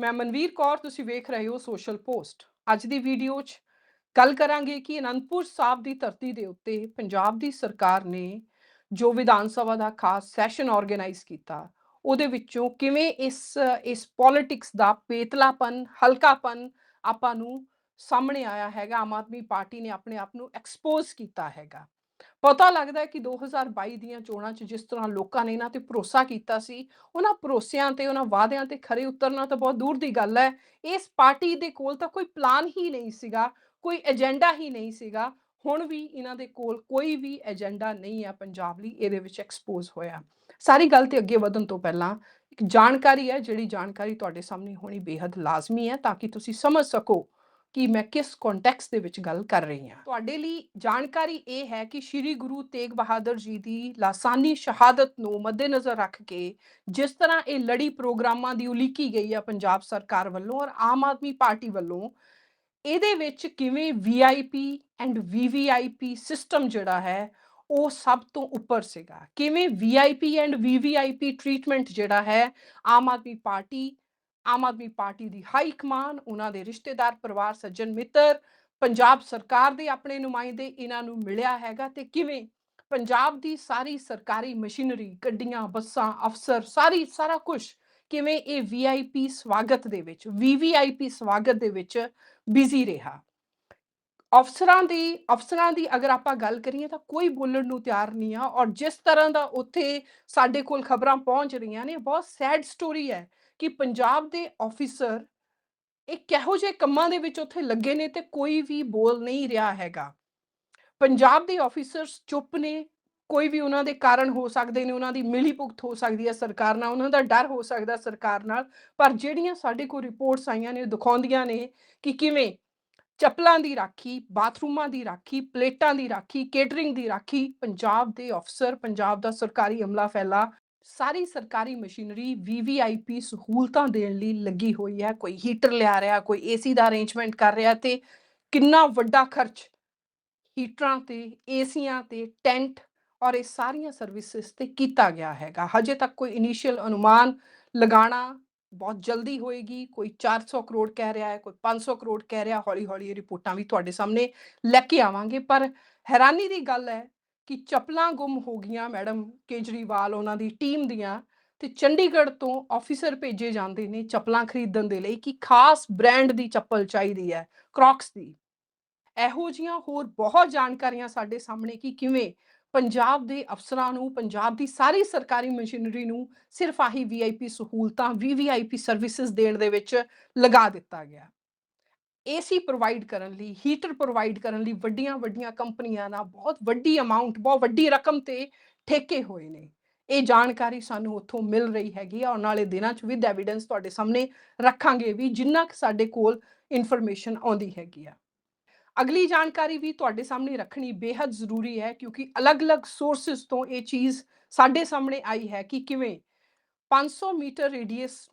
ਮੈਂ ਮਨਵੀਰ ਕੌਰ, ਤੁਸੀਂ ਵੇਖ ਰਹੇ ਹੋ ਸੋਸ਼ਲ ਪੋਸਟ ਅੱਜ ਦੀ ਵੀਡੀਓ 'ਚ ਗੱਲ ਕਰਾਂਗੇ ਕਿ ਅਨੰਦਪੁਰ ਸਾਹਿਬ ਦੀ ਧਰਤੀ ਦੇ ਉੱਤੇ ਪੰਜਾਬ ਦੀ ਸਰਕਾਰ ਨੇ ਜੋ ਵਿਧਾਨ ਸਭਾ ਦਾ ਖਾਸ ਸੈਸ਼ਨ ਆਰਗੇਨਾਈਜ਼ ਕੀਤਾ, ਉਹਦੇ ਵਿੱਚੋਂ ਕਿਵੇਂ ਇਸ ਇਸ ਪੋਲਿਟਿਕਸ ਦਾ ਪੇਤਲਾਪਨ, ਹਲਕਾਪਨ ਆਪਾਂ ਨੂੰ ਸਾਹਮਣੇ ਆਇਆ ਹੈਗਾ, ਆਮ ਆਦਮੀ ਪਾਰਟੀ ਨੇ ਆਪਣੇ ਆਪ ਨੂੰ ਐਕਸਪੋਜ਼ ਕੀਤਾ ਹੈਗਾ। ਪਤਾ ਲੱਗਦਾ ਹੈ ਕਿ 2022 ਦੀਆਂ ਚੋਣਾਂ 'ਚ ਜਿਸ ਤਰ੍ਹਾਂ ਲੋਕਾਂ ਨੇ ਇਹਨਾਂ ਤੇ ਭਰੋਸਾ ਕੀਤਾ ਸੀ, ਉਹਨਾਂ ਭਰੋਸਿਆਂ ਤੇ, ਉਹਨਾਂ ਵਾਅਦਿਆਂ ਤੇ ਖਰੇ ਉਤਰਨਾ ਤਾਂ ਬਹੁਤ ਦੂਰ ਦੀ ਗੱਲ ਹੈ। ਇਸ ਪਾਰਟੀ ਦੇ ਕੋਲ ਤਾਂ ਕੋਈ ਪਲਾਨ ਹੀ ਨਹੀਂ ਸੀਗਾ, ਕੋਈ ਏਜੰਡਾ ਹੀ ਨਹੀਂ ਸੀਗਾ। ਹੁਣ ਵੀ ਇਹਨਾਂ ਦੇ ਕੋਲ ਕੋਈ ਵੀ ਏਜੰਡਾ ਨਹੀਂ ਹੈ ਪੰਜਾਬ ਲਈ, ਇਹਦੇ ਵਿੱਚ ਐਕਸਪੋਜ਼ ਹੋਇਆ। ਸਾਰੀ ਗੱਲ ਤੇ ਅੱਗੇ ਵਧਣ ਤੋਂ ਪਹਿਲਾਂ ਇੱਕ ਜਾਣਕਾਰੀ ਹੈ, ਜਿਹੜੀ ਜਾਣਕਾਰੀ ਤੁਹਾਡੇ ਸਾਹਮਣੇ ਹੋਣੀ ਬੇहद ਲਾਜ਼ਮੀ ਹੈ, ਤਾਂ ਕਿ ਤੁਸੀਂ ਸਮਝ ਸਕੋ ਕਿ ਮੈਂ ਕਿਸ ਕੰਟੈਕਸਟ ਦੇ ਵਿੱਚ ਗੱਲ ਕਰ ਰਹੀ ਹਾਂ। ਤੁਹਾਡੇ ਲਈ ਜਾਣਕਾਰੀ ਇਹ ਹੈ ਕਿ ਸ੍ਰੀ ਗੁਰੂ ਤੇਗ ਬਹਾਦਰ ਜੀ ਦੀ ਲਾਸਾਨੀ ਸ਼ਹਾਦਤ ਨੂੰ ਮੱਦੇਨਜ਼ਰ ਰੱਖ ਕੇ ਜਿਸ ਤਰ੍ਹਾਂ ਇਹ ਲੜੀ ਪ੍ਰੋਗਰਾਮਾਂ ਦੀ ਉਲੀਕੀ ਗਈ ਹੈ ਪੰਜਾਬ ਸਰਕਾਰ ਵੱਲੋਂ ਔਰ ਆਮ ਆਦਮੀ ਪਾਰਟੀ ਵੱਲੋਂ, ਇਹਦੇ ਵਿੱਚ ਕਿਵੇਂ ਵੀਆਈਪੀ ਐਂਡ ਵੀਵੀਆਈਪੀ ਸਿਸਟਮ ਜਿਹੜਾ ਹੈ, ਉਹ ਸਭ ਤੋਂ ਉੱਪਰ ਸੀਗਾ। ਕਿਵੇਂ ਵੀਆਈਪੀ ਐਂਡ ਵੀਵੀਆਈਪੀ ਟ੍ਰੀਟਮੈਂਟ ਜਿਹੜਾ ਹੈ, ਆਮ ਆਦਮੀ ਪਾਰਟੀ ਆਮ ਆਦਮੀ ਪਾਰਟੀ ਦੀ ਹਾਈ ਕਮਾਨ, ਉਹਨਾਂ ਦੇ ਰਿਸ਼ਤੇਦਾਰ, ਪਰਿਵਾਰ, ਸੱਜਣ, ਮਿੱਤਰ, ਪੰਜਾਬ ਸਰਕਾਰ ਦੇ ਆਪਣੇ ਨੁਮਾਇੰਦੇ, ਇਹਨਾਂ ਨੂੰ ਮਿਲਿਆ ਹੈਗਾ ਤੇ ਕਿਵੇਂ? ਪੰਜਾਬ ਦੀ ਸਾਰੀ ਸਰਕਾਰੀ ਮਸ਼ੀਨਰੀ, ਗੱਡੀਆਂ, ਬੱਸਾਂ, ਅਫਸਰ, ਸਾਰੀ, ਸਾਰਾ ਕੁਝ ਕਿਵੇਂ ਇਹ ਵੀਆਈਪੀ ਸਵਾਗਤ ਦੇ ਵਿੱਚ ਵੀਵੀਆਈਪੀ ਸਵਾਗਤ ਦੇ ਵਿੱਚ ਬਿਜ਼ੀ ਰਿਹਾ? ਅਫਸਰਾਂ ਦੀ ਅਫਸਰਾਂ ਦੀ ਅਗਰ ਆਪਾਂ ਗੱਲ ਕਰੀਏ ਤਾਂ ਕੋਈ ਬੋਲਣ ਨੂੰ ਤਿਆਰ ਨਹੀਂ ਆ ਔਰ ਜਿਸ ਤਰ੍ਹਾਂ ਦਾ ਉੱਥੇ ਸਾਡੇ ਕੋਲ ਖਬਰਾਂ ਪਹੁੰਚ ਰਹੀਆਂ ਨੇ, ਬਹੁਤ ਸੈਡ ਸਟੋਰੀ ਹੈ ਕਿ ਪੰਜਾਬ ਦੇ ਆਫੀਸਰ ਇਹ ਕਿਹੋ ਜਿਹੇ ਕੰਮਾਂ ਦੇ ਵਿੱਚ ਉੱਥੇ ਲੱਗੇ ਨੇ ਤੇ ਕੋਈ ਵੀ ਬੋਲ ਨਹੀਂ ਰਿਹਾ ਹੈਗਾ। ਪੰਜਾਬ ਦੇ ਆਫੀਸਰਸ ਚੁੱਪ ਨੇ, ਕੋਈ ਵੀ ਉਹਨਾਂ ਦੇ ਕਾਰਨ ਹੋ ਸਕਦੇ ਨੇ, ਉਹਨਾਂ ਦੀ ਮਿਲੀ ਭੁਗਤ ਹੋ ਸਕਦੀ ਹੈ ਸਰਕਾਰ ਨਾਲ, ਉਹਨਾਂ ਦਾ ਡਰ ਹੋ ਸਕਦਾ ਸਰਕਾਰ ਨਾਲ, ਪਰ ਜਿਹੜੀਆਂ ਸਾਡੇ ਕੋਲ ਰਿਪੋਰਟਸ ਆਈਆਂ ਨੇ ਦਿਖਾਉਂਦੀਆਂ ਨੇ ਕਿ ਕਿਵੇਂ ਚੱਪਲਾਂ ਦੀ ਰਾਖੀ, ਬਾਥਰੂਮਾਂ ਦੀ ਰਾਖੀ, ਪਲੇਟਾਂ ਦੀ ਰਾਖੀ ਕੇਟਰਿੰਗ ਦੀ ਰਾਖੀ ਪੰਜਾਬ ਦੇ ਅਫਸਰ ਪੰਜਾਬ ਦਾ ਸਰਕਾਰੀ ਅਮਲਾ ਫੈਲਾ ਸਾਰੀ ਸਰਕਾਰੀ ਮਸ਼ੀਨਰੀ ਵੀਵੀਆਈਪੀ ਸਹੂਲਤਾਂ ਦੇਣ ਲਈ ਲੱਗੀ ਹੋਈ ਹੈ। ਕੋਈ ਹੀਟਰ ਲਿਆ ਰਿਹਾ, ਕੋਈ ਏਸੀ ਦਾ ਅਰੇਂਜਮੈਂਟ ਕਰ ਰਿਹਾ ਤੇ ਕਿੰਨਾ ਵੱਡਾ ਖਰਚ ਹੀਟਰਾਂ ਤੇ ਏਸੀਆਂ ਤੇ ਟੈਂਟ ਔਰ ਇਹ ਸਾਰੀਆਂ ਸਰਵਿਸਿਜ਼ ਤੇ ਕੀਤਾ ਗਿਆ ਹੈਗਾ। ਹਜੇ ਤੱਕ ਕੋਈ ਇਨੀਸ਼ੀਅਲ ਅਨੁਮਾਨ ਲਗਾਉਣਾ ਬਹੁਤ ਜਲਦੀ ਹੋਏਗੀ। ਕੋਈ 400 ਕਰੋੜ ਕਹਿ ਰਿਹਾ ਹੈ, ਕੋਈ 500 ਕਰੋੜ ਕਹਿ ਰਿਹਾ। ਹੌਲੀ ਹੌਲੀ ਇਹ ਰਿਪੋਰਟਾਂ ਵੀ ਤੁਹਾਡੇ ਸਾਹਮਣੇ ਲੈ ਕੇ ਆਵਾਂਗੇ। ਪਰ ਹੈਰਾਨੀ ਦੀ ਗੱਲ ਹੈ ਕਿ ਚੱਪਲਾਂ ਗੁੰਮ ਹੋ ਗਈਆਂ ਮੈਡਮ ਕੇਜਰੀਵਾਲ ਉਹਨਾਂ ਦੀ ਟੀਮ ਦੀਆਂ ਤੇ ਚੰਡੀਗੜ੍ਹ ਤੋਂ ਆਫੀਸਰ ਭੇਜੇ ਜਾਂਦੇ ਨੇ ਚੱਪਲਾਂ ਖਰੀਦਣ ਦੇ ਲਈ ਕਿ ਖਾਸ ਬ੍ਰਾਂਡ ਦੀ ਚੱਪਲ ਚਾਹੀਦੀ ਹੈ ਕ੍ਰੌਕਸ ਦੀ। ਇਹੋ ਜੀਆਂ ਹੋਰ ਬਹੁਤ ਜਾਣਕਾਰੀਆਂ ਸਾਡੇ ਸਾਹਮਣੇ ਕਿ ਕਿਵੇਂ ਪੰਜਾਬ ਦੇ ਅਫਸਰਾਂ ਨੂੰ, ਪੰਜਾਬ ਦੀ ਸਾਰੀ ਸਰਕਾਰੀ ਮਸ਼ੀਨਰੀ ਨੂੰ ਸਿਰਫ ਆਹੀ ਵੀਆਈਪੀ ਸਹੂਲਤਾਂ ਵੀਵੀਆਈਪੀ ਸਰਵਿਸਿਜ਼ ਦੇਣ ਦੇ ਵਿੱਚ ਲਗਾ ਦਿੱਤਾ ਗਿਆ। ਏਸੀ ਪ੍ਰੋਵਾਈਡ ਕਰਨ ਲਈ ਹੀਟਰ ਪ੍ਰੋਵਾਈਡ ਕਰਨ ਲਈ ਵੱਡੀਆਂ ਵੱਡੀਆਂ ਕੰਪਨੀਆਂ ਨਾਲ ਬਹੁਤ ਵੱਡੀ ਅਮਾਉਂਟ ਬਹੁਤ ਵੱਡੀ ਰਕਮ ਤੇ ਠੇਕੇ ਹੋਏ ਨੇ। ਇਹ ਜਾਣਕਾਰੀ ਸਾਨੂੰ ਉੱਥੋਂ ਮਿਲ ਰਹੀ ਹੈਗੀ ਆ ਔਰ ਨਾਲੇ ਦਿਨਾਂ ਚ ਵਿਦ ਐਵੀਡੈਂਸ ਤੁਹਾਡੇ ਸਾਹਮਣੇ ਰੱਖਾਂਗੇ ਵੀ ਜਿੰਨਾ ਕੁ ਸਾਡੇ ਕੋਲ ਇਨਫੋਰਮੇਸ਼ਨ ਆਉਂਦੀ ਹੈਗੀ ਆ। ਅਗਲੀ ਜਾਣਕਾਰੀ ਵੀ ਤੁਹਾਡੇ ਸਾਹਮਣੇ ਰੱਖਣੀ ਬੇहद ਜ਼ਰੂਰੀ ਹੈ ਕਿਉਂਕਿ ਅਲੱਗ-ਅਲੱਗ ਸੋਰਸਸ ਤੋਂ ਇਹ ਚੀਜ਼ ਸਾਡੇ ਸਾਹਮਣੇ ਆਈ ਹੈ ਕਿ ਕਿਵੇਂ 500 ਮੀਟਰ ਰੇਡੀਅਸ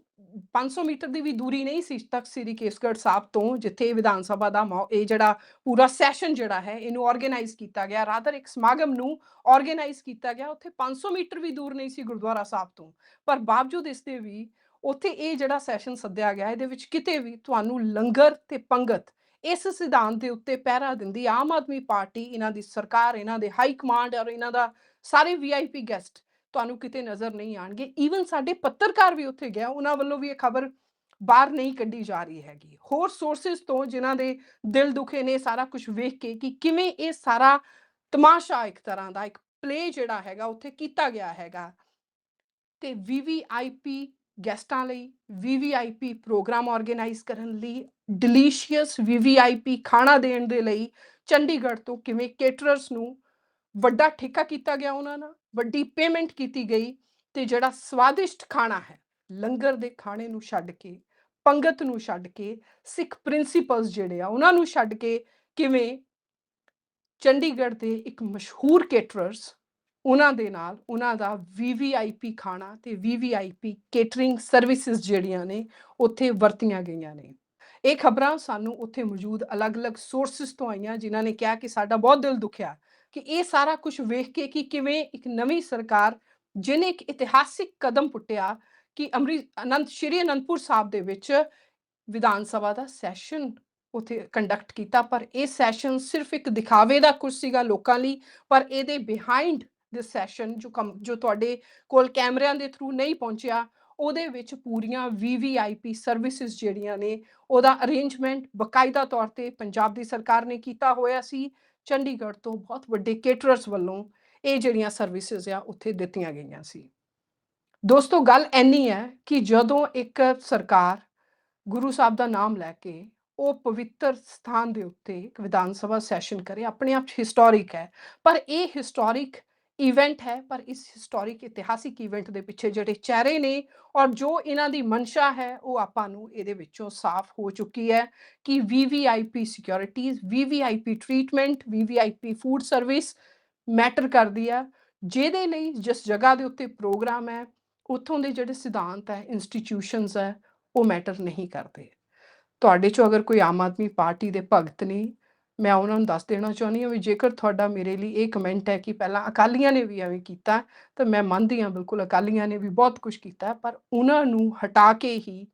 500 ਮੀਟਰ ਦੀ ਵੀ ਦੂਰੀ ਨਹੀਂ ਸੀ ਤੱਕ ਸ੍ਰੀ ਕੇਸਗੜ੍ਹ ਸਾਹਿਬ ਤੋਂ, ਜਿੱਥੇ ਵਿਧਾਨ ਸਭਾ ਦਾ ਮੌ- ਇਹ ਜਿਹੜਾ ਪੂਰਾ ਸੈਸ਼ਨ ਜਿਹੜਾ ਹੈ, ਇਹਨੂੰ ਆਰਗੇਨਾਈਜ਼ ਕੀਤਾ ਗਿਆ। ਰਾਦਰ ਇੱਕ ਸਮਾਗਮ ਨੂੰ ਆਰਗੇਨਾਈਜ਼ ਕੀਤਾ ਗਿਆ। ਉੱਥੇ 500 ਮੀਟਰ ਵੀ ਦੂਰ ਨਹੀਂ ਸੀ ਗੁਰਦੁਆਰਾ ਸਾਹਿਬ ਤੋਂ। ਪਰ ਬਾਵਜੂਦ ਇਸ ਦੇ ਵੀ ਉੱਥੇ ਇਹ ਜਿਹੜਾ ਸੈਸ਼ਨ ਸੱਦਿਆ ਗਿਆ, ਇਹਦੇ ਵਿੱਚ ਕਿਤੇ ਵੀ ਤੁਹਾਨੂੰ ਲੰਗਰ ਤੇ ਪੰਗਤ ਇਸ ਸਿਧਾਂਤ ਦੇ ਉੱਤੇ ਪਹਿਰਾ ਦਿੰਦੀ ਆਮ ਆਦਮੀ ਪਾਰਟੀ, ਇਹਨਾਂ ਦੀ ਸਰਕਾਰ, ਇਹਨਾਂ ਦੇ ਹਾਈ ਕਮਾਂਡ ਔਰ ਇਹਨਾਂ ਦਾ ਸਾਰੇ ਵੀਆਈਪੀ ਗੈਸਟ ਤੁਹਾਨੂੰ ਕਿਤੇ ਨਜ਼ਰ ਨਹੀਂ ਆਣਗੇ। ਈਵਨ ਸਾਡੇ ਪੱਤਰਕਾਰ ਵੀ ਉੱਥੇ ਗਿਆ, ਉਹਨਾਂ ਵੱਲੋਂ ਵੀ ਇਹ ਖਬਰ ਬਾਹਰ ਨਹੀਂ ਕੱਢੀ ਜਾ ਰਹੀ ਹੈਗੀ। ਹੋਰ ਸੋਰਸਸ ਤੋਂ ਜਿਨ੍ਹਾਂ ਦੇ ਦਿਲ ਦੁਖੇ ਨੇ ਸਾਰਾ ਕੁਝ ਵੇਖ ਕੇ ਕਿ ਕਿਵੇਂ ਇਹ ਸਾਰਾ ਤਮਾਸ਼ਾ ਇੱਕ ਤਰ੍ਹਾਂ ਦਾ, ਇੱਕ ਪਲੇ ਜਿਹੜਾ ਹੈਗਾ, ਉੱਥੇ ਕੀਤਾ ਗਿਆ ਹੈਗਾ। ਤੇ ਵੀਵੀਆਈਪੀ ਗੈਸਟਾਂ ਲਈ ਵੀਵੀਆਈਪੀ ਪ੍ਰੋਗਰਾਮ ਆਰਗੇਨਾਈਜ਼ ਕਰਨ ਲਈ ਡਿਲੀਸ਼ੀਅਸ ਵੀਵੀਆਈਪੀ ਖਾਣਾ ਦੇਣ ਦੇ ਲਈ ਚੰਡੀਗੜ੍ਹ ਤੋਂ ਕਿਵੇਂ ਕੇਟਰਰਸ ਨੂੰ ਵੱਡਾ ਠੇਕਾ ਕੀਤਾ ਗਿਆ ਉਹਨਾਂ ਨਾਲ, ਵੱਡੀ ਪੇਮੈਂਟ ਕੀਤੀ ਗਈ ਤੇ ਜਿਹੜਾ ਸਵਾਦਿਸ਼ਟ ਖਾਣਾ ਹੈ, ਲੰਗਰ ਦੇ ਖਾਣੇ ਨੂੰ ਛੱਡ ਕੇ, ਪੰਗਤ ਨੂੰ ਛੱਡ ਕੇ, ਸਿੱਖ ਪ੍ਰਿੰਸੀਪਲਸ ਜਿਹੜੇ ਆ ਉਹਨਾਂ ਨੂੰ ਛੱਡ ਕੇ ਕਿਵੇਂ ਚੰਡੀਗੜ੍ਹ ਦੇ ਇੱਕ ਮਸ਼ਹੂਰ ਕੇਟਰਰਸ ਉਹਨਾਂ ਦੇ ਨਾਲ ਉਹਨਾਂ ਦਾ ਵੀਵੀਆਈਪੀ ਖਾਣਾ ਤੇ ਵੀਵੀਆਈਪੀ ਕੇਟਰਿੰਗ ਸਰਵਿਸਿਜ਼ ਜਿਹੜੀਆਂ ਨੇ ਉੱਥੇ ਵਰਤੀਆਂ ਗਈਆਂ ਨੇ। ਇਹ ਖਬਰਾਂ ਸਾਨੂੰ ਉੱਥੇ ਮੌਜੂਦ ਅਲੱਗ-ਅਲੱਗ ਸੋਰਸਸ ਤੋਂ ਆਈਆਂ ਜਿਨ੍ਹਾਂ ਨੇ ਕਿਹਾ ਕਿ ਸਾਡਾ ਬਹੁਤ ਦਿਲ ਦੁਖਿਆ ਕਿ ਇਹ ਸਾਰਾ ਕੁਝ ਵੇਖ ਕੇ ਕਿ ਕਿਵੇਂ ਇੱਕ ਨਵੀਂ ਸਰਕਾਰ ਜਿਨੇ ਇੱਕ ਇਤਿਹਾਸਿਕ ਕਦਮ ਪੁੱਟਿਆ ਕਿ ਅੰਮ੍ਰਿਤ ਅਨੰਦ ਸ਼੍ਰੀ ਅਨੰਦਪੁਰ ਸਾਹਿਬ ਦੇ ਵਿੱਚ ਵਿਧਾਨ ਸਭਾ ਦਾ ਸੈਸ਼ਨ ਉਥੇ ਕੰਡਕਟ ਕੀਤਾ, ਪਰ ਇਹ ਸੈਸ਼ਨ ਸਿਰਫ ਇੱਕ ਦਿਖਾਵੇ ਦਾ ਕੁਝ ਸੀਗਾ ਲੋਕਾਂ ਲਈ, ਪਰ ਇਹਦੇ ਬਿਹਾਈਂਡ ਦਿਸ ਸੈਸ਼ਨ ਜੋ ਕਮ- ਜੋ ਤੁਹਾਡੇ ਕੋਲ ਕੈਮਰਿਆਂ ਦੇ ਥਰੂ ਨਹੀਂ ਪਹੁੰਚਿਆ, ਉਹਦੇ ਵਿੱਚ ਪੂਰੀਆਂ VVIP ਸਰਵਿਸਿਜ਼ ਜਿਹੜੀਆਂ ਨੇ, ਉਹਦਾ ਅਰੇਂਜਮੈਂਟ ਬਕਾਇਦਾ ਤੌਰ ਤੇ ਪੰਜਾਬ ਦੀ ਸਰਕਾਰ ਨੇ ਕੀਤਾ ਹੋਇਆ ਸੀ। ਚੰਡੀਗੜ੍ਹ ਤੋਂ ਬਹੁਤ ਵੱਡੇ ਕੇਟਰਰਸ ਵੱਲੋਂ ਇਹ ਜਿਹੜੀਆਂ ਸਰਵਿਸਿਜ਼ ਆ, ਉੱਥੇ ਦਿੱਤੀਆਂ ਗਈਆਂ ਸੀ। ਦੋਸਤੋ, ਗੱਲ ਐਨੀ ਹੈ ਕਿ ਜਦੋਂ ਇੱਕ ਸਰਕਾਰ ਗੁਰੂ ਸਾਹਿਬ ਦਾ ਨਾਮ ਲੈ ਕੇ ਉਹ ਪਵਿੱਤਰ ਸਥਾਨ ਦੇ ਉੱਤੇ ਇੱਕ ਵਿਧਾਨ ਸਭਾ ਸੈਸ਼ਨ ਕਰੇ, ਆਪਣੇ ਆਪ ਹਿਸਟੋਰਿਕ ਹੈ, ਪਰ ਇਹ ਹਿਸਟੋਰਿਕ ਇਵੈਂਟ ਹੈ, ਪਰ ਇਸ ਹਿਸਟੋਰਿਕ ਇਤਿਹਾਸਿਕ ਇਵੈਂਟ ਦੇ ਪਿੱਛੇ ਜਿਹੜੇ ਚਿਹਰੇ ਨੇ ਔਰ ਜੋ ਇਹਨਾਂ ਦੀ ਮਨਸ਼ਾ ਹੈ, ਉਹ ਆਪਾਂ ਨੂੰ ਇਹਦੇ ਵਿੱਚੋਂ ਸਾਫ਼ ਹੋ ਚੁੱਕੀ ਹੈ ਕਿ VVIP securities VVIP treatment VVIP food service matter ਕਰਦੀ ਹੈ। ਜਿਹਦੇ ਲਈ ਜਿਸ ਜਗ੍ਹਾ ਦੇ ਉੱਤੇ ਪ੍ਰੋਗਰਾਮ ਹੈ, ਉੱਥੋਂ ਦੇ ਜਿਹੜੇ ਸਿਧਾਂਤ ਹੈ ਇੰਸਟੀਟਿਊਸ਼ਨਸ ਹੈ, ਉਹ ਮੈਟਰ ਨਹੀਂ ਕਰਦੇ। ਤੁਹਾਡੇ ਚੋਂ ਅਗਰ ਕੋਈ ਆਮ ਆਦਮੀ ਪਾਰਟੀ ਦੇ ਭਗਤ ਨੇ ਮੈਂ ਉਹਨਾਂ ਨੂੰ ਦੱਸ ਦੇਣਾ ਚਾਹੁੰਦੀ ਹਾਂ ਵੀ ਜੇਕਰ ਤੁਹਾਡਾ ਮੇਰੇ ਲਈ ਇਹ ਕਮੈਂਟ ਹੈ ਕਿ ਪਹਿਲਾਂ ਅਕਾਲੀਆਂ ਨੇ ਵੀ ਐਵੇਂ ਕੀਤਾ, ਤਾਂ ਮੈਂ ਮੰਨਦੀ ਹਾਂ ਬਿਲਕੁਲ ਅਕਾਲੀਆਂ ਨੇ ਵੀ ਬਹੁਤ ਕੁਝ ਕੀਤਾ ਪਰ ਉਹਨਾਂ ਨੂੰ ਹਟਾ ਕੇ ਹੀ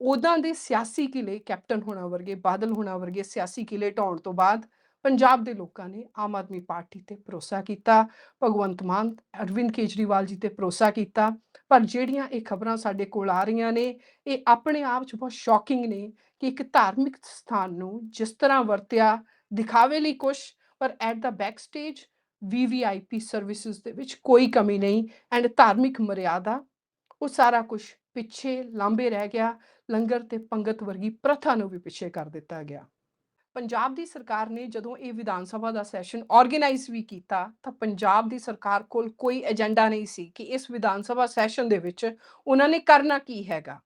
ਉਦਾਂ ਦੇ ਸਿਆਸੀ ਕਿਲੇ ਕੈਪਟਨ ਹੋਣਾ ਵਰਗੇ, ਬਾਦਲ ਹੋਣਾ ਵਰਗੇ ਸਿਆਸੀ ਕਿਲੇ ਢਾਉਣ ਤੋਂ ਬਾਅਦ ਪੰਜਾਬ ਦੇ ਲੋਕਾਂ ਨੇ ਆਮ ਆਦਮੀ ਪਾਰਟੀ ਤੇ ਭਰੋਸਾ ਕੀਤਾ, ਭਗਵੰਤ ਮਾਨ, ਅਰਵਿੰਦ ਕੇਜਰੀਵਾਲ ਜੀ ਤੇ ਭਰੋਸਾ ਕੀਤਾ, ਪਰ ਜਿਹੜੀਆਂ ਇਹ ਖਬਰਾਂ ਸਾਡੇ ਕੋਲ ਆ ਰਹੀਆਂ ਨੇ, ਇਹ ਆਪਣੇ ਆਪ 'ਚ ਬਹੁਤ ਸ਼ੌਕਿੰਗ ਨੇ ਕਿ ਇੱਕ ਧਾਰਮਿਕ ਸਥਾਨ ਨੂੰ ਜਿਸ ਤਰ੍ਹਾਂ ਵਰਤਿਆ, ਦਿਖਾਵੇ ਲਈ ਕੁਛ, ਪਰ at the back stage VVIP services ਦੇ ਵਿੱਚ ਕੋਈ ਕਮੀ ਨਹੀਂ ਐਂਡ ਧਾਰਮਿਕ ਮਰਿਆਦਾ, ਉਹ ਸਾਰਾ ਕੁਝ ਪਿੱਛੇ ਲਾਂਬੇ ਰਹਿ ਗਿਆ, ਲੰਗਰ ਤੇ ਪੰਗਤ ਵਰਗੀ ਪ੍ਰਥਾ ਨੂੰ ਵੀ ਪਿੱਛੇ ਕਰ ਦਿੱਤਾ ਗਿਆ। ਪੰਜਾਬ ਦੀ ਸਰਕਾਰ ਨੇ ਜਦੋਂ ਇਹ ਵਿਧਾਨ ਸਭਾ ਦਾ ਸੈਸ਼ਨ ਆਰਗੇਨਾਈਜ਼ ਵੀ ਕੀਤਾ, ਤਾਂ ਪੰਜਾਬ ਦੀ ਸਰਕਾਰ ਕੋਲ ਕੋਈ ਏਜੰਡਾ ਨਹੀਂ ਸੀ ਕਿ ਇਸ ਵਿਧਾਨ ਸਭਾ ਸੈਸ਼ਨ ਦੇ ਵਿੱਚ ਉਹਨਾਂ ਨੇ ਕਰਨਾ ਕੀ ਹੈਗਾ।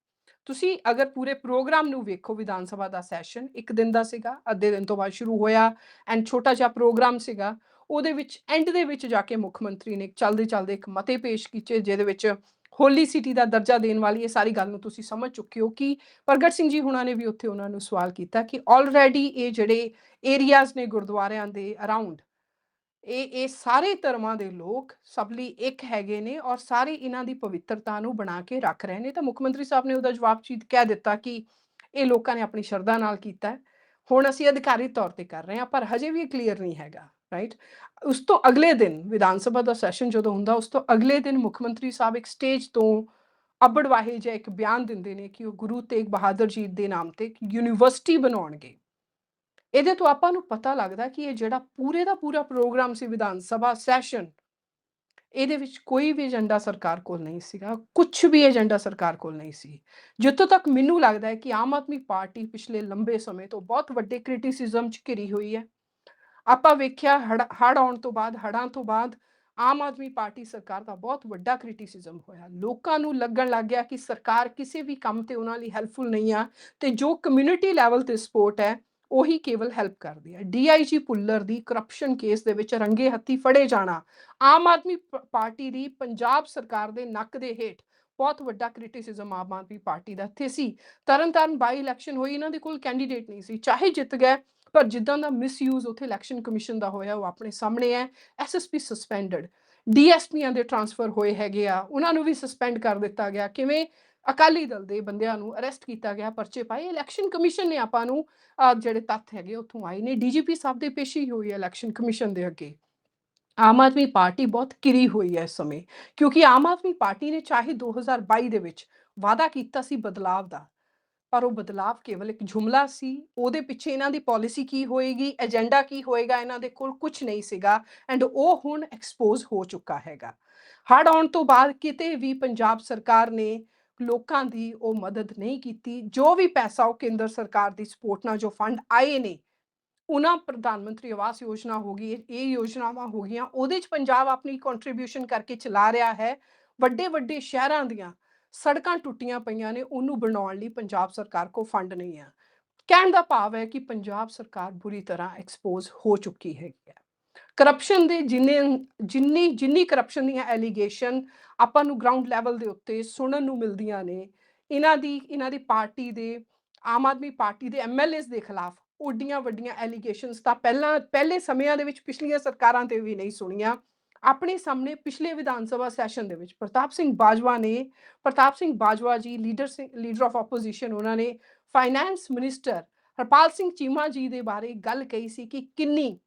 ਤੁਸੀਂ ਅਗਰ ਪੂਰੇ ਪ੍ਰੋਗਰਾਮ ਨੂੰ ਵੇਖੋ ਵਿਧਾਨ ਸਭਾ ਦਾ ਸੈਸ਼ਨ ਇੱਕ ਦਿਨ ਦਾ ਸੀਗਾ, ਅੱਧੇ ਦਿਨ ਤੋਂ ਬਾਅਦ ਸ਼ੁਰੂ ਹੋਇਆ ਐਂਡ ਛੋਟਾ ਜਿਹਾ ਪ੍ਰੋਗਰਾਮ ਸੀਗਾ, ਉਹਦੇ ਵਿੱਚ ਐਂਡ ਦੇ ਵਿੱਚ ਜਾ ਕੇ ਮੁੱਖ ਮੰਤਰੀ ਨੇ ਚਲਦੇ ਚਲਦੇ ਇੱਕ ਮਤੇ ਪੇਸ਼ ਕੀਤੇ, ਜਿਹਦੇ ਵਿੱਚ ਹੋਲੀ ਸਿਟੀ ਦਾ ਦਰਜਾ ਦੇਣ ਵਾਲੀ ਇਹ ਸਾਰੀ ਗੱਲ ਨੂੰ ਤੁਸੀਂ ਸਮਝ ਚੁੱਕੇ ਹੋ ਕਿ ਪ੍ਰਗਟ ਸਿੰਘ ਜੀ ਹੁਣਾਂ ਨੇ ਵੀ ਉੱਥੇ ਉਹਨਾਂ ਨੂੰ ਸਵਾਲ ਕੀਤਾ ਕਿ ਆਲਰੇਡੀ ਇਹ ਜਿਹੜੇ ਏਰੀਆਜ਼ ਨੇ ਗੁਰਦੁਆਰਿਆਂ ਦੇ ਅਰਾਊਂਡ ਇਹ ਇਹ ਸਾਰੇ ਧਰਮਾਂ ਦੇ ਲੋਕ ਸਭ ਲਈ ਇੱਕ ਹੈਗੇ ਨੇ ਔਰ ਸਾਰੇ ਇਹਨਾਂ ਦੀ ਪਵਿੱਤਰਤਾ ਨੂੰ ਬਣਾ ਕੇ ਰੱਖ ਰਹੇ ਨੇ। ਤਾਂ ਮੁੱਖ ਮੰਤਰੀ ਸਾਹਿਬ ਨੇ ਉਹਦਾ ਜਵਾਬ ਚੀਤ ਕਹਿ ਦਿੱਤਾ ਕਿ ਇਹ ਲੋਕਾਂ ਨੇ ਆਪਣੀ ਸ਼ਰਧਾ ਨਾਲ ਕੀਤਾ ਹੁਣ ਅਸੀਂ ਅਧਿਕਾਰੀ ਤੌਰ ਤੇ ਕਰ ਰਹੇ ਹਾਂ, ਪਰ ਹਜੇ ਵੀ ਇਹ ਕਲੀਅਰ ਨਹੀਂ ਹੈਗਾ। ਰਾਈਟ ਉਸ ਤੋਂ ਅਗਲੇ ਦਿਨ ਵਿਧਾਨ ਸਭਾ ਦਾ ਸੈਸ਼ਨ ਜਦੋਂ ਹੁੰਦਾ, ਉਸ ਤੋਂ ਅਗਲੇ ਦਿਨ ਮੁੱਖ ਮੰਤਰੀ ਸਾਹਿਬ ਇੱਕ ਸਟੇਜ ਤੋਂ ਅਬੜਵਾਹੇ ਜਿਹਾ ਇੱਕ ਬਿਆਨ ਦਿੰਦੇ ਨੇ ਕਿ ਉਹ ਗੁਰੂ ਤੇਗ ਬਹਾਦਰ ਜੀ ਦੇ ਨਾਮ ਤੇ ਯੂਨੀਵਰਸਿਟੀ ਬਣਾਉਣਗੇ। ਇਹਦੇ ਤੋਂ ਆਪਾਂ ਨੂੰ ਪਤਾ ਲੱਗਦਾ ਕਿ ਇਹ ਜਿਹੜਾ ਪੂਰੇ ਦਾ ਪੂਰਾ ਪ੍ਰੋਗਰਾਮ ਸੀ ਵਿਧਾਨ ਸਭਾ ਸੈਸ਼ਨ ਇਹਦੇ ਵਿੱਚ ਕੋਈ ਵੀ ਏਜੰਡਾ ਸਰਕਾਰ ਕੋਲ ਨਹੀਂ ਸੀਗਾ ਕੁਝ ਵੀ ਏਜੰਡਾ ਸਰਕਾਰ ਕੋਲ ਨਹੀਂ ਸੀ। ਜਿੱਥੋਂ ਤੱਕ ਮੈਨੂੰ ਲੱਗਦਾ ਹੈ ਕਿ ਆਮ ਆਦਮੀ ਪਾਰਟੀ ਪਿਛਲੇ ਲੰਬੇ ਸਮੇਂ ਤੋਂ ਬਹੁਤ ਵੱਡੇ ਕ੍ਰਿਟਿਸਿਜ਼ਮ ਚ ਘਿਰੀ ਹੋਈ ਹੈ। ਆਪਾਂ ਵੇਖਿਆ ਹੜ ਆਉਣ ਤੋਂ ਬਾਅਦ ਹੜਾਂ ਤੋਂ ਬਾਅਦ ਆਮ ਆਦਮੀ ਪਾਰਟੀ ਸਰਕਾਰ ਦਾ ਬਹੁਤ ਵੱਡਾ ਕ੍ਰਿਟਿਸਿਜ਼ਮ ਹੋਇਆ। ਲੋਕਾਂ ਨੂੰ ਲੱਗਣ ਲੱਗ ਗਿਆ ਕਿ ਸਰਕਾਰ ਕਿਸੇ ਵੀ ਕੰਮ ਤੇ ਉਹਨਾਂ ਲਈ ਹੈਲਪਫੁਲ ਨਹੀਂ ਆ ਤੇ ਜੋ ਕਮਿਊਨਿਟੀ ਲੈਵਲ ਤੇ ਸਪੋਰਟ ਹੈ, ਉਹੀ ਕੇਵਲ ਹੈਲਪ ਕਰਦੀ ਹੈ। ਡੀਆਈਜੀ ਪੁੱਲਰ ਦੀ ਕਰਪਸ਼ਨ ਕੇਸ ਦੇ ਵਿੱਚ ਰੰਗੇ ਹੱਥੀ ਫੜੇ ਜਾਣਾ, ਆਮ ਆਦਮੀ ਪਾਰਟੀ ਦੀ ਪੰਜਾਬ ਸਰਕਾਰ ਦੇ ਨੱਕ ਦੇ ਹੇਠ ਬਹੁਤ ਵੱਡਾ ਕ੍ਰਿਟਿਸਿਜ਼ਮ ਆਮ ਆਦਮੀ ਪਾਰਟੀ ਦਾ ਇੱਥੇ ਸੀ। ਤਰਨਤਾਰਨ ਬਾਈ ਇਲੈਕਸ਼ਨ ਹੋਈ, ਇਹਨਾਂ ਦੇ ਕੋਲ ਕੈਂਡੀਡੇਟ ਨਹੀਂ ਸੀ। ਚਾਹੇ ਜਿੱਤ ਗਏ ਪਰ ਜਿੱਦਾਂ ਦਾ ਮਿਸਯੂਜ਼ ਉੱਥੇ ਇਲੈਕਸ਼ਨ ਕਮਿਸ਼ਨ ਦਾ ਹੋਇਆ, ਉਹ ਆਪਣੇ ਸਾਹਮਣੇ ਹੈ ਐਸਐਸਪੀ ਸਸਪੈਂਡਡ ਡੀਐਸਪੀਆਂ ਦੇ ਟਰਾਂਸਫਰ ਹੋਏ ਹੈਗੇ ਆ, ਉਹਨਾਂ ਨੂੰ ਵੀ ਸਸਪੈਂਡ ਕਰ ਦਿੱਤਾ ਗਿਆ। ਕਿਵੇਂ? ਅਕਾਲੀ ਦਲ ਦੇ ਬੰਦਿਆਂ ਨੂੰ ਅਰੈਸਟ ਕੀਤਾ ਗਿਆ, ਪਰਚੇ ਪਾਏ। ਇਲੈਕਸ਼ਨ ਕਮਿਸ਼ਨ ਨੇ ਆਪਾਂ ਨੂੰ ਜਿਹੜੇ ਤੱਥ ਹੈਗੇ, ਉੱਥੋਂ ਆਏ ਨੇ। ਡੀਜੀਪੀ ਸਾਹਿਬ ਦੇ ਪੇਸ਼ੀ ਹੋਈ ਹੈ ਇਲੈਕਸ਼ਨ ਕਮਿਸ਼ਨ ਦੇ ਅੱਗੇ। ਆਮ ਆਦਮੀ ਪਾਰਟੀ ਬਹੁਤ ਕਿਰੀ ਹੋਈ ਹੈ ਇਸ ਸਮੇਂ, ਕਿਉਂਕਿ ਆਮ ਆਦਮੀ ਪਾਰਟੀ ਨੇ ਚਾਹੇ 2022 ਦੇ ਵਿੱਚ ਵਾਅਦਾ ਕੀਤਾ ਸੀ ਬਦਲਾਵ ਦਾ। ਪਰ ਉਹ ਬਦਲਾਵ ਕੇਵਲ ਇੱਕ ਜੁਮਲਾ ਸੀ। ਉਹਦੇ ਪਿੱਛੇ ਇਹਨਾਂ ਦੀ ਪਾਲਿਸੀ ਕੀ ਹੋਏਗੀ ਏਜੰਡਾ ਕੀ ਹੋਏਗਾ, ਇਹਨਾਂ ਦੇ ਕੋਲ ਕੁਝ ਨਹੀਂ ਸੀਗਾ ਐਂਡ ਉਹ ਹੁਣ ਐਕਸਪੋਜ਼ ਹੋ ਚੁੱਕਾ ਹੈਗਾ। ਹੜ੍ਹ ਆਉਣ ਤੋਂ ਬਾਅਦ ਕਿਤੇ ਵੀ ਪੰਜਾਬ ਸਰਕਾਰ ਨੇ ਲੋਕਾਂ ਦੀ ਉਹ ਮਦਦ ਨਹੀਂ ਕੀਤੀ। ਜੋ ਵੀ ਪੈਸਾ ਉਹ ਕੇਂਦਰ ਸਰਕਾਰ ਦੀ ਸਪੋਰਟ ਨਾਲ ਜੋ ਫੰਡ ਆਏ ਨੇ, ਉਹਨਾਂ ਪ੍ਰਧਾਨ ਮੰਤਰੀ ਆਵਾਸ ਯੋਜਨਾ ਹੋ ਗਈ, ਇਹ ਯੋਜਨਾਵਾਂ ਹੋ ਗਈਆਂ, ਉਹਦੇ ਚ ਪੰਜਾਬ ਆਪਣੀ ਕੰਟਰੀਬਿਊਸ਼ਨ ਕਰਕੇ ਚਲਾ ਰਿਹਾ ਹੈ। ਵੱਡੇ ਵੱਡੇ ਸ਼ਹਿਰਾਂ ਦੀਆਂ ਸੜਕਾਂ ਟੁੱਟੀਆਂ ਪਈਆਂ ਨੇ, ਉਹਨੂੰ ਬਣਾਉਣ ਲਈ ਪੰਜਾਬ ਸਰਕਾਰ ਕੋ ਫੰਡ ਨਹੀਂ ਆ ਕਹਿਣ ਦਾ ਭਾਵ ਹੈ ਕਿ ਪੰਜਾਬ ਸਰਕਾਰ ਬੁਰੀ ਤਰ੍ਹਾਂ ਐਕਸਪੋਜ਼ ਹੋ ਚੁੱਕੀ ਹੈਗੀ ਹੈ। ਕਰਪਸ਼ਨ ਦੇ ਜਿੰਨੇ ਜਿੰਨੀ ਜਿੰਨੀ ਕਰਪਸ਼ਨ ਦੀਆਂ ਐਲੀਗੇਸ਼ਨ ਆਪਾਂ ਨੂੰ ਗਰਾਊਂਡ ਲੈਵਲ ਦੇ ਉੱਤੇ ਸੁਣਨ ਨੂੰ ਮਿਲਦੀਆਂ ਨੇ, ਇਹਨਾਂ ਦੀ ਇਹਨਾਂ ਦੀ ਪਾਰਟੀ ਦੇ, ਆਮ ਆਦਮੀ ਪਾਰਟੀ ਦੇ ਐਮਐਲਏਸ ਦੇ ਖਿਲਾਫ ਓਡੀਆਂ ਵੱਡੀਆਂ ਐਲੀਗੇਸ਼ਨਸ ਤਾਂ ਪਹਿਲਾਂ, ਪਹਿਲੇ ਸਮਿਆਂ ਦੇ ਵਿੱਚ ਪਿਛਲੀਆਂ ਸਰਕਾਰਾਂ ਤੇ ਵੀ ਨਹੀਂ ਸੁਣੀਆਂ। ਆਪਣੇ ਸਾਹਮਣੇ ਪਿਛਲੇ ਵਿਧਾਨ ਸਭਾ ਸੈਸ਼ਨ ਦੇ ਵਿੱਚ ਪ੍ਰਤਾਪ ਸਿੰਘ ਬਾਜਵਾ ਨੇ, Partap Singh Bajwa ji leader Singh leader of opposition ਉਹਨਾਂ ਨੇ ਫਾਈਨੈਂਸ ਮਿਨਿਸਟਰ ਹਰਪਾਲ ਸਿੰਘ ਚੀਮਾ ਜੀ ਦੇ ਬਾਰੇ ਗੱਲ ਕਹੀ ਸੀ ਕਿ ਕਿੰਨੀ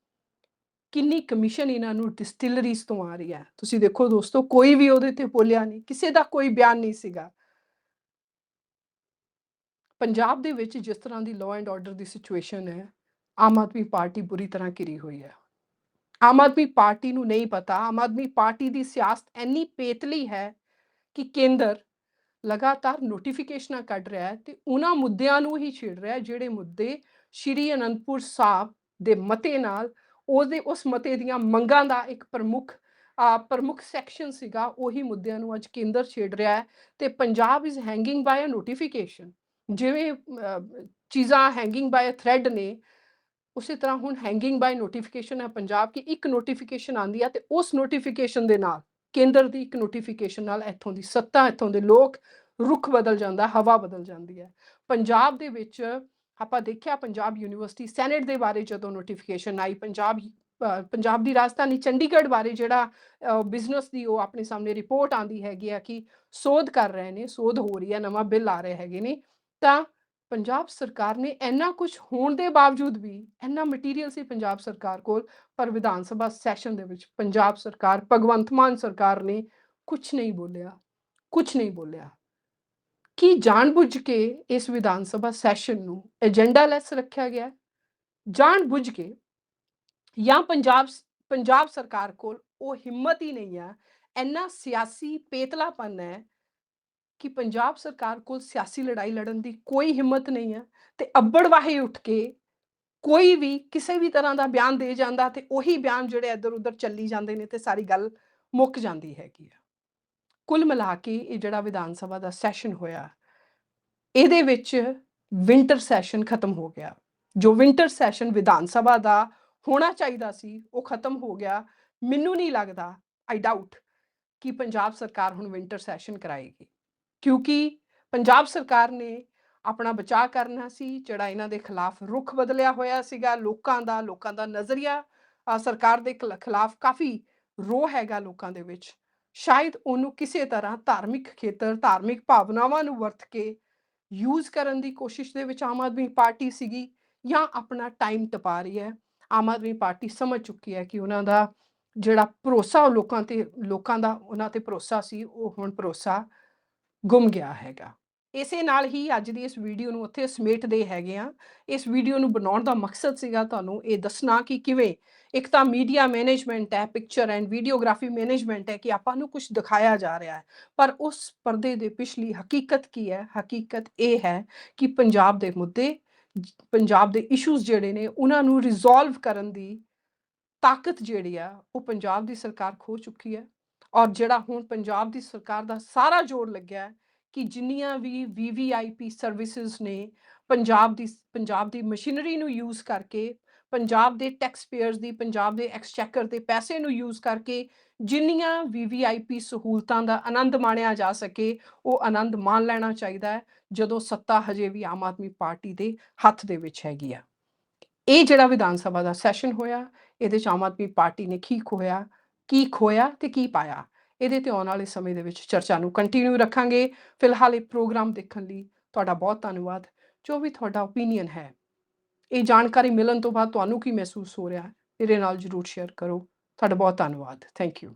ਕਿੰਨੀ ਕਮਿਸ਼ਨ ਇਹਨਾਂ ਨੂੰ ਡਿਸਟਿਲਰੀਜ਼ ਤੋਂ ਆ ਰਹੀ ਹੈ। ਤੁਸੀਂ ਦੇਖੋ ਦੋਸਤੋ, ਕੋਈ ਵੀ ਉਹਦੇ ਤੇ ਬੋਲਿਆ ਨਹੀਂ, ਕਿਸੇ ਦਾ ਕੋਈ ਬਿਆਨ ਨਹੀਂ ਸੀਗਾ। ਪੰਜਾਬ ਦੇ ਵਿੱਚ ਜਿਸ ਤਰ੍ਹਾਂ ਦੀ ਲਾਅ ਐਂਡ ਆਰਡਰ ਦੀ ਸਿਚੁਏਸ਼ਨ ਹੈ, ਆਮ ਆਦਮੀ ਪਾਰਟੀ ਬੁਰੀ ਤਰ੍ਹਾਂ ਘਿਰੀ ਹੋਈ ਹੈ। ਆਮ ਆਦਮੀ ਪਾਰਟੀ ਨੂੰ ਨਹੀਂ ਪਤਾ, ਆਮ ਆਦਮੀ ਪਾਰਟੀ ਦੀ ਸਿਆਸਤ ਇੰਨੀ ਪੇਤਲੀ ਹੈ ਕਿ ਕੇਂਦਰ ਲਗਾਤਾਰ ਨੋਟੀਫਿਕੇਸ਼ਨਾਂ ਕੱਢ ਰਿਹਾ ਹੈ ਤੇ ਉਹਨਾਂ ਮੁੱਦਿਆਂ ਨੂੰ ਹੀ ਛੇੜ ਰਿਹਾ ਹੈ, ਜਿਹੜੇ ਮੁੱਦੇ ਸ਼੍ਰੀ ਅਨੰਦਪੁਰ ਸਾਹਿਬ ਦੇ ਮਤੇ ਨਾਲ, ਉਹਦੇ, ਉਸ ਮਤੇ ਦੀਆਂ ਮੰਗਾਂ ਦਾ ਇੱਕ ਪ੍ਰਮੁੱਖ ਪ੍ਰਮੁੱਖ ਸੈਕਸ਼ਨ ਸੀਗਾ, ਉਹੀ ਮੁੱਦਿਆਂ ਨੂੰ ਅੱਜ ਕੇਂਦਰ ਛੇੜ ਰਿਹਾ ਹੈ ਤੇ Punjab is hanging by a notification ਜਿਵੇਂ ਚੀਜ਼ਾਂ ਹੈਂਗਿੰਗ ਬਾਈ ਅ ਥ੍ਰੈਡ ਨੇ ਉਸੇ ਤਰ੍ਹਾਂ ਹੁਣ ਹੈਂਗਿੰਗ ਬਾਈ ਨੋਟੀਫਿਕੇਸ਼ਨ ਹੈ ਪੰਜਾਬ ਕਿ ਇੱਕ ਨੋਟੀਫਿਕੇਸ਼ਨ ਆਂਦੀ ਹੈ ਤੇ ਉਸ ਨੋਟੀਫਿਕੇਸ਼ਨ ਦੇ ਨਾਲ, ਕੇਂਦਰ ਦੀ ਇੱਕ ਨੋਟੀਫਿਕੇਸ਼ਨ ਨਾਲ ਇੱਥੋਂ ਦੀ ਸੱਤਾ, ਇੱਥੋਂ ਦੇ ਲੋਕ ਰੁਖ ਬਦਲ ਜਾਂਦਾ, ਹਵਾ ਬਦਲ ਜਾਂਦੀ ਹੈ। ਪੰਜਾਬ ਦੇ ਵਿੱਚ ਆਪਾਂ ਦੇਖਿਆ ਪੰਜਾਬ ਯੂਨੀਵਰਸਿਟੀ ਸੈਨੇਟ ਦੇ ਬਾਰੇ ਜਦੋਂ ਨੋਟੀਫਿਕੇਸ਼ਨ ਆਈ, ਪੰਜਾਬ ਪੰਜਾਬ ਦੀ ਰਾਜਧਾਨੀ ਚੰਡੀਗੜ੍ਹ ਬਾਰੇ ਜਿਹੜਾ ਬਿਜ਼ਨਸ ਦੀ ਉਹ ਆਪਣੇ ਸਾਹਮਣੇ ਰਿਪੋਰਟ ਆਂਦੀ ਹੈਗੀ ਆ ਕਿ ਸੋਧ ਕਰ ਰਹੇ ਨੇ, ਸੋਧ ਹੋ ਰਹੀ ਹੈ, ਨਵਾਂ ਬਿੱਲ ਆ ਰਹੇ ਹੈਗੇ ਨੇ, ਤਾਂ ਪੰਜਾਬ ਸਰਕਾਰ ਨੇ ਇੰਨਾ ਕੁਝ ਹੋਣ ਦੇ ਬਾਵਜੂਦ ਵੀ ਇੰਨਾ ਮਟੀਰੀਅਲ ਸੀ ਪੰਜਾਬ ਸਰਕਾਰ ਕੋਲ, ਪਰ ਵਿਧਾਨ ਸਭਾ ਸੈਸ਼ਨ ਦੇ ਵਿੱਚ ਪੰਜਾਬ ਸਰਕਾਰ, ਭਗਵੰਤ ਮਾਨ ਸਰਕਾਰ ਨੇ ਕੁਝ ਨਹੀਂ ਬੋਲਿਆ ਕੁਝ ਨਹੀਂ ਬੋਲਿਆ ਕੀ ਜਾਣਬੁੱਝ ਕੇ ਇਸ ਵਿਧਾਨ ਸਭਾ ਸੈਸ਼ਨ ਨੂੰ ਏਜੰਡਾ ਲੈਸ ਰੱਖਿਆ ਗਿਆ ਹੈ? ਜਾਣਬੁੱਝ ਕੇ ਜਾਂ ਪੰਜਾਬ ਪੰਜਾਬ ਸਰਕਾਰ ਕੋਲ ਉਹ ਹਿੰਮਤ ਹੀ ਨਹੀਂ ਹੈ, ਇੰਨਾ ਸਿਆਸੀ ਪੇਤਲਾਪਨ ਹੈ ਕਿ ਪੰਜਾਬ ਸਰਕਾਰ ਕੋਲ ਸਿਆਸੀ ਲੜਾਈ ਲੜਨ ਦੀ ਕੋਈ ਹਿੰਮਤ ਨਹੀਂ ਹੈ ਤੇ ਅੱਬੜ ਵਾਹੇ ਉੱਠ ਕੇ ਕੋਈ ਵੀ ਕਿਸੇ ਵੀ ਤਰ੍ਹਾਂ ਦਾ ਬਿਆਨ ਦੇ ਜਾਂਦਾ ਤੇ ਉਹੀ ਬਿਆਨ ਜਿਹੜੇ ਇੱਧਰ ਉੱਧਰ ਚੱਲੀ ਜਾਂਦੇ ਨੇ ਤੇ ਸਾਰੀ ਗੱਲ ਮੁੱਕ ਜਾਂਦੀ ਹੈਗੀ ਆ। ਕੁੱਲ ਮਿਲਾ ਕੇ ਇਹ ਜਿਹੜਾ ਵਿਧਾਨ ਸਭਾ ਦਾ ਸੈਸ਼ਨ ਹੋਇਆ, ਇਹਦੇ ਵਿੱਚ ਵਿੰਟਰ ਸੈਸ਼ਨ ਖਤਮ ਹੋ ਗਿਆ। ਜੋ ਵਿੰਟਰ ਸੈਸ਼ਨ ਵਿਧਾਨ ਸਭਾ ਦਾ ਹੋਣਾ ਚਾਹੀਦਾ ਸੀ, ਉਹ ਖਤਮ ਹੋ ਗਿਆ। ਮੈਨੂੰ ਨਹੀਂ ਲੱਗਦਾ ਆਈ ਡਾਊਟ ਕਿ ਪੰਜਾਬ ਸਰਕਾਰ ਹੁਣ ਵਿੰਟਰ ਸੈਸ਼ਨ ਕਰਾਏਗੀ। ਕਿਉਂਕਿ ਪੰਜਾਬ ਸਰਕਾਰ ਨੇ ਆਪਣਾ ਬਚਾਅ ਕਰਨਾ ਸੀ, ਜਿਹੜਾ ਇਹਨਾਂ ਦੇ ਖਿਲਾਫ ਰੁਖ ਬਦਲਿਆ ਹੋਇਆ ਸੀਗਾ, ਲੋਕਾਂ ਦਾ ਲੋਕਾਂ ਦਾ ਨਜ਼ਰੀਆ ਸਰਕਾਰ ਦੇ ਖਿਲਾਫ ਕਾਫੀ ਰੋਹ ਹੈਗਾ ਲੋਕਾਂ ਦੇ ਵਿੱਚ। ਸ਼ਾਇਦ ਉਹਨੂੰ ਕਿਸੇ ਤਰ੍ਹਾਂ ਧਾਰਮਿਕ ਖੇਤਰ, ਧਾਰਮਿਕ ਭਾਵਨਾਵਾਂ ਨੂੰ ਵਰਤ ਕੇ ਯੂਜ਼ ਕਰਨ ਦੀ ਕੋਸ਼ਿਸ਼ ਦੇ ਵਿੱਚ ਆਮ ਆਦਮੀ ਪਾਰਟੀ ਸੀਗੀ ਜਾਂ ਆਪਣਾ ਟਾਈਮ ਟਪਾ ਰਹੀ ਹੈ। ਆਮ ਆਦਮੀ ਪਾਰਟੀ ਸਮਝ ਚੁੱਕੀ ਹੈ ਕਿ ਉਹਨਾਂ ਦਾ ਜਿਹੜਾ ਭਰੋਸਾ ਉਹ ਲੋਕਾਂ ਤੇ, ਲੋਕਾਂ ਦਾ ਉਹਨਾਂ ਤੇ ਭਰੋਸਾ ਸੀ, ਉਹ ਹੁਣ ਭਰੋਸਾ ਗੁੰਮ ਗਿਆ ਹੈਗਾ। ਇਸੇ ਨਾਲ ਹੀ ਅੱਜ ਦੀ ਇਸ ਵੀਡੀਓ ਨੂੰ ਉੱਥੇ ਸਮੇਟਦੇ ਹੈਗੇ ਆ ਇਸ ਵੀਡੀਓ ਨੂੰ ਬਣਾਉਣ ਦਾ ਮਕਸਦ ਸੀਗਾ ਤੁਹਾਨੂੰ ਇਹ ਦੱਸਣਾ ਕਿ ਕਿਵੇਂ ਇੱਕ ਤਾਂ ਮੀਡੀਆ ਮੈਨੇਜਮੈਂਟ ਹੈ, ਪਿਕਚਰ ਐਂਡ ਵੀਡੀਓਗ੍ਰਾਫੀ ਮੈਨੇਜਮੈਂਟ ਹੈ ਕਿ ਆਪਾਂ ਨੂੰ ਕੁਝ ਦਿਖਾਇਆ ਜਾ ਰਿਹਾ ਹੈ। ਪਰ ਉਸ ਪਰਦੇ ਦੇ ਪਿਛਲੀ ਹਕੀਕਤ ਕੀ ਹੈ? ਹਕੀਕਤ ਇਹ ਹੈ ਕਿ ਪੰਜਾਬ ਦੇ ਮੁੱਦੇ, ਪੰਜਾਬ ਦੇ ਇਸ਼ੂਜ਼ ਜਿਹੜੇ ਨੇ ਉਹਨਾਂ ਨੂੰ ਰਿਜ਼ੋਲਵ ਕਰਨ ਦੀ ਤਾਕਤ ਜਿਹੜੀ ਆ ਉਹ ਪੰਜਾਬ ਦੀ ਸਰਕਾਰ ਖੋ ਚੁੱਕੀ ਹੈ। ਔਰ ਜਿਹੜਾ ਹੁਣ ਪੰਜਾਬ ਦੀ ਸਰਕਾਰ ਦਾ ਸਾਰਾ ਜ਼ੋਰ ਲੱਗਿਆ ਹੈ ਕਿ ਜਿੰਨੀਆਂ ਵੀ ਵੀਵੀਆਈਪੀ ਸਰਵਿਸਿਜ਼ ਨੇ ਪੰਜਾਬ ਦੀ ਪੰਜਾਬ ਦੀ ਮਸ਼ੀਨਰੀ ਨੂੰ ਯੂਜ਼ ਕਰਕੇ, ਪੰਜਾਬ ਦੇ ਟੈਕਸ ਪੇਅਰਸ ਦੀ, ਪੰਜਾਬ ਦੇ ਐਕਸਚੈਕਰ ਦੇ ਪੈਸੇ ਨੂੰ ਯੂਜ਼ ਕਰਕੇ ਜਿੰਨੀਆਂ ਵੀਵੀਆਈਪੀ ਸਹੂਲਤਾਂ ਦਾ ਆਨੰਦ ਮਾਣਿਆ ਜਾ ਸਕੇ, ਉਹ ਆਨੰਦ ਮਾਣ ਲੈਣਾ ਚਾਹੀਦਾ ਹੈ ਜਦੋਂ ਸੱਤਾ ਹਜੇ ਵੀ ਆਮ ਆਦਮੀ ਪਾਰਟੀ ਦੇ ਹੱਥ ਦੇ ਵਿੱਚ ਹੈਗੀ ਆ। ਇਹ ਜਿਹੜਾ ਵਿਧਾਨ ਸਭਾ ਦਾ ਸੈਸ਼ਨ ਹੋਇਆ, ਇਹਦੇ ਚ ਆਮ ਆਦਮੀ ਪਾਰਟੀ ਨੇ ਠੀਕ ਹੋਇਆ ਕੀ ਖੋਇਆ ਤੇ ਕੀ ਪਾਇਆ। ਇਹਦੇ ਤੇ ਆਉਣ ਵਾਲੇ ਸਮੇਂ ਦੇ ਵਿੱਚ ਚਰਚਾ ਨੂੰ ਕੰਟੀਨਿਊ ਰੱਖਾਂਗੇ। ਫਿਲਹਾਲ ਇਹ ਪ੍ਰੋਗਰਾਮ ਦੇਖਣ ਲਈ ਤੁਹਾਡਾ ਬਹੁਤ ਧੰਨਵਾਦ। ਜੋ ਵੀ ਤੁਹਾਡਾ ਓਪੀਨੀਅਨ ਹੈ, ਇਹ ਜਾਣਕਾਰੀ ਮਿਲਣ ਤੋਂ ਬਾਅਦ ਤੁਹਾਨੂੰ ਕੀ ਮਹਿਸੂਸ ਹੋ ਰਿਹਾ ਹੈ, ਮੇਰੇ ਨਾਲ ਜਰੂਰ ਸ਼ੇਅਰ ਕਰੋ। ਤੁਹਾਡਾ ਬਹੁਤ ਧੰਨਵਾਦ। Thank you